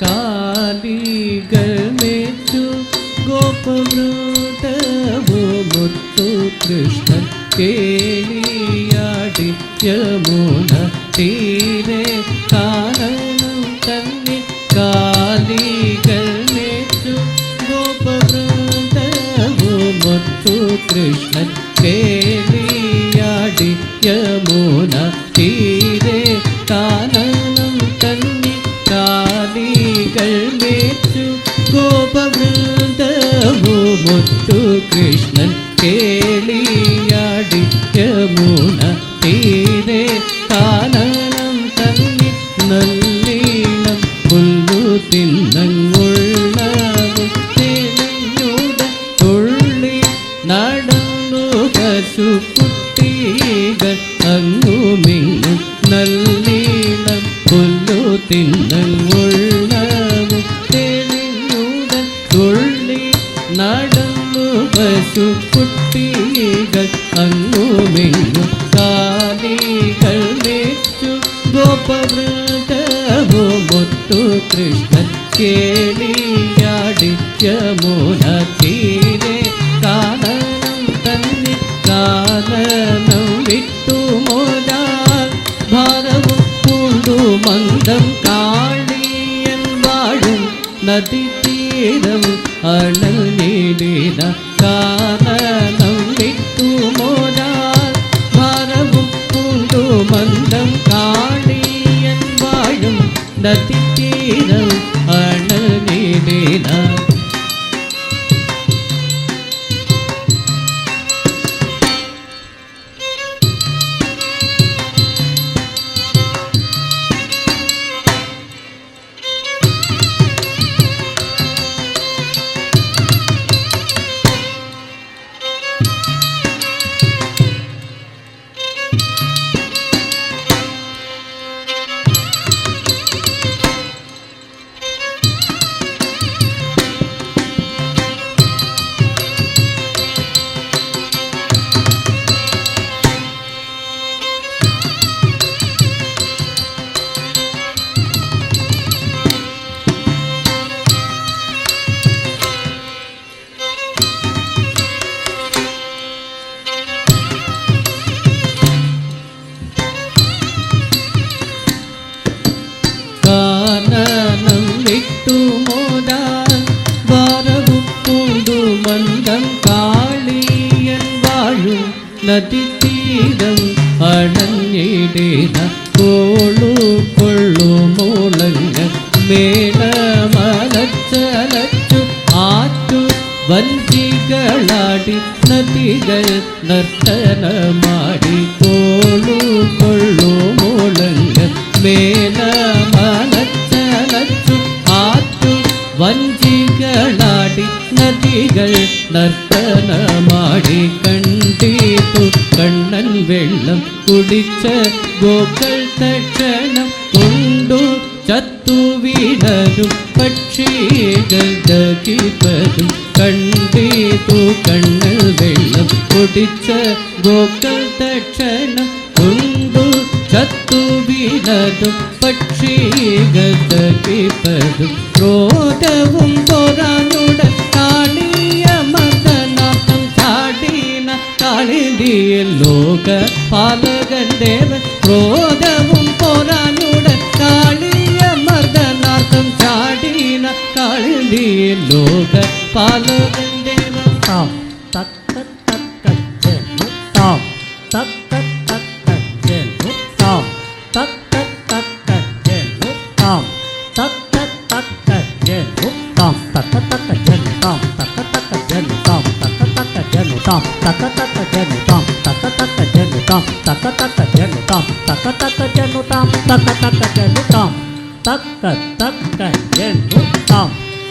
കാലികൾ മേച്ചു ഗോപവൃതവോ മുത്തു കൃഷ്ണൻ കേളിയാടി യമുന തീരെ കാനനം തന്നെ കാലികൾ മേച്ചു ഗോപവൃതവോ മുത്തു കൃഷ്ണൻ കേളിയാടി യമുന തീരെ തന്നെ കൈകൾ മേച്ചു കോപവൃന്ദമോ മുത്തു കൃഷ്ണൻ കേളിയാടിക്കമുണ തീരെ കാനനം തന്നി നല്ലീണം പുല്ലു തിന്നങ്ങുള്ള തുള്ളി നടന്നു കസുകുട്ടികൾ അങ്ങുമിങ്ങും നല്ലീണം പുല്ലു തിന്നങ്ങുള്ള നടന്നു പശുക്കുട്ടികൾ അങ്ങുമെന്നും കാലികൾ വെച്ചു ഗോപവൃതമൊത്തു കൃഷ്ണൻ കേളിയാടിച്ച മൂലത്തീരെ കാലം തന്നെ കാലനം വിട്ടു മോല ഭാരവും കൊണ്ടു മന്ദം കാളിയൻ വാഴും നദി തീരം അണ നീടിന കാനനം വിട്ടു മോദാൽ ഭാരവും പൂണ്ടു മന്ദം കാളിയൻ വാഴും നദി மந்தம் காளியன் வாழும் நதி தீரம் அடங்கிடேன கோளு கொள்ளு மூலங்க மேல மலச்சலச்சு ஆற்று வஞ்சிகளாடி நதிகள் நர்த்தன மாடி നർത്തനമാടി കണ്ടീപ്പു കണ്ണൻ വെള്ളം കുടിച്ച ഗോക്കൾ തക്ഷണം കൊണ്ടു ചത്തു വീണരും പക്ഷികൾ ദഹിപ്പതും കണ്ടീതു. കണ്ണൽ വെള്ളം കുടിച്ച ഗോക്കൾ തക്ഷണം കൊണ്ടു ചത്തു വീണതും പക്ഷികൾ ദഹിപ്പതും. ക്രോധവും പൊറാനുടൻ കാളിന്തിയിൽ ലോക പാലകൻ ദേവൻ ക്രോധവും പൊറാനുടൻ കാളിയ മർദ്ദനാർത്ഥം ചാടീന കാളിന്തിയിൽ ലോക പാലകൻ ദേവൻ താം തക്ക തക്ക ജനു താം തക്ക തക്ക ജനു താം തക്ക തക്ക ജനു താം തക്ക തക്ക ജനു tam tak tak janu tam tak tak janu tam tak tak janu tam tak tak janu tam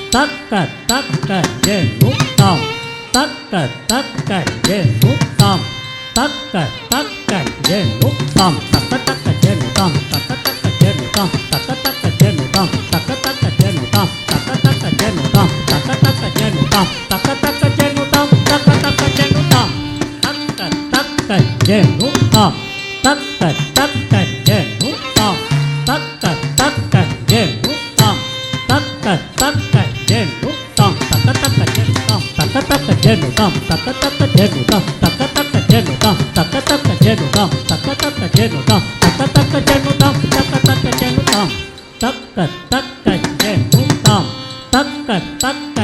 tak tak janu tam tak tak janu tam tak tak janu tam tak tak janu tam tak tak janu tam tak tak janu tam tak tak janu tam tak tak janu tam tak tak janu tam tak tak janu tam tak tak janu tam tak tak janu tam to tất tần tất tần đề hút to tất tần tất tần đề hút to tất tần tất tần đề hút to tất tất tất tần đề hút to tất tất tất tần đề hút to tất tất tất tần đề hút to tất tất tất tần đề hút to tất tất tất tần đề hút to tất tất